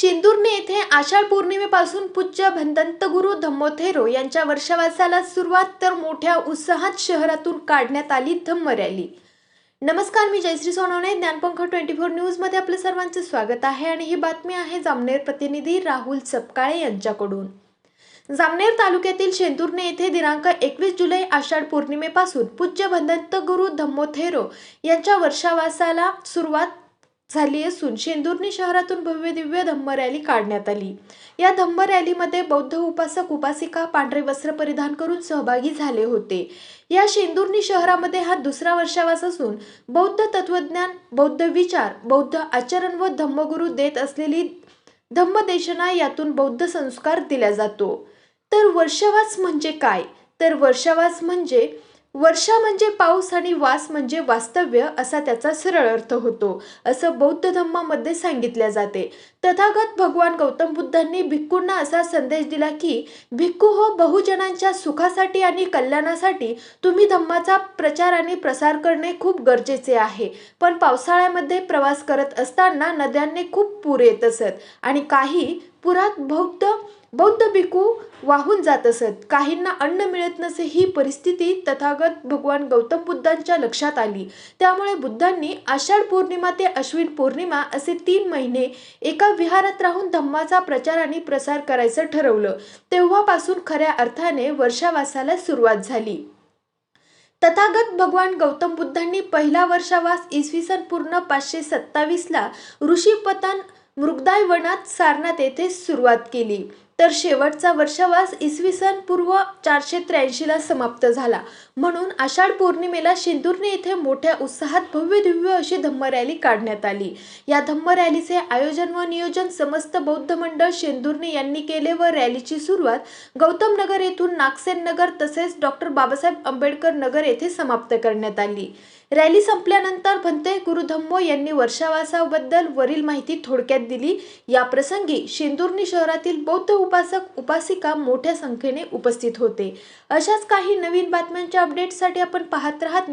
शिंदूरने येथे आषाढ पौर्णिमेपासून पूज्य भंदंत गुरु धम्मोथेरो यांच्या वर्षावासाला सुरुवात तर मोठ्या उत्साहात शहरातून काढण्यात आली धम्म रॅली. नमस्कार मी जयश्री सोनवणे. ज्ञानपंख ट्वेंटी फोर न्यूजमध्ये आपलं सर्वांचं स्वागत आहे आणि ही बातमी आहे जामनेर प्रतिनिधी राहुल सपकाळे यांच्याकडून. जामनेर तालुक्यातील शेंतुर्णे येथे दिनांक एकवीस जुलै आषाढ पौर्णिमेपासून पूज्य भंदंत गुरु धम्मोथेरो यांच्या वर्षावासाला सुरुवात झाली असून शेंदुर्णी शहरातून भव्य दिव्य धम्म रॅली काढण्यात आली. या धम्म रॅलीमध्ये बौद्ध उपासक उपासिका पांढरे वस्त्र परिधान करून सहभागी झाले होते. या शेंदुर्णी शहरामध्ये हा दुसरा वर्षावास असून बौद्ध तत्वज्ञान बौद्ध विचार बौद्ध आचरण व धम्मगुरू देत असलेली धम्मदेशना यातून बौद्ध संस्कार दिला जातो. तर वर्षावास म्हणजे काय? तर वर्षावास म्हणजे वर्षा म्हणजे पाऊस आणि वास म्हणजे वास्तव्य असा त्याचा सरळ अर्थ होतो असं बौद्ध धम्मामध्ये सांगितले जाते. तथागत भगवान गौतम बुद्धांनी भिक्खूंना असा संदेश दिला की भिक्खू हो बहुजनांच्या सुखासाठी आणि कल्याणासाठी तुम्ही धम्माचा प्रचार आणि प्रसार करणे खूप गरजेचे आहे. पण पावसाळ्यामध्ये प्रवास करत असताना नद्यांनी खूप पूर येत असत आणि काही पुरात बौद्ध बौद्ध भिक्खू वाहून जात असत. काहींना अन्न मिळत नसे ही परिस्थिती तथागत भगवान गौतम बुद्धांच्या लक्षात आली. त्यामुळे बुद्धांनी आषाढ पौर्णिमा ते अश्विन पौर्णिमा असे तीन महिने एका विहारात राहून धम्माचा प्रचार आणि प्रसार करायचं ठरवलं. तेव्हापासून खऱ्या अर्थाने वर्षावासाला सुरुवात झाली. तथागत भगवान गौतम बुद्धांनी पहिला वर्षावास इसवी सन पूर्ण पाचशे सत्तावीसला ऋषीपतन मृगदाय वनात सारनाथ येथे सुरुवात केली. तर शेवटचा वर्षावास इसवी सन पूर्व चारशे त्र्याऐंशीला समाप्त झाला. म्हणून आषाढ पौर्णिमेला शेंदुर्णी येथे मोठ्या उत्साहात भव्य दिव्य अशी धम्म रॅली काढण्यात आली. या धम्म रॅलीचे आयोजन व नियोजन समस्त बौद्ध मंडळ शेंदुर्णी यांनी केले व रॅलीची सुरुवात गौतम नगर येथून नागसेन नगर तसेच डॉक्टर बाबासाहेब आंबेडकर नगर येथे समाप्त करण्यात आली. रॅली संपल्यानंतर भंते गुरुधम्मो यांनी वर्षावासाबद्दल वरील माहिती थोडक्यात दिली. या प्रसंगी शेंदुर्णी शहरातील बौद्ध उपासक उपासिका मोठ्या संख्येने उपस्थित होते. अशाच काही नवीन बातम्यांच्या अपडेटसाठी आपण पाहत राहत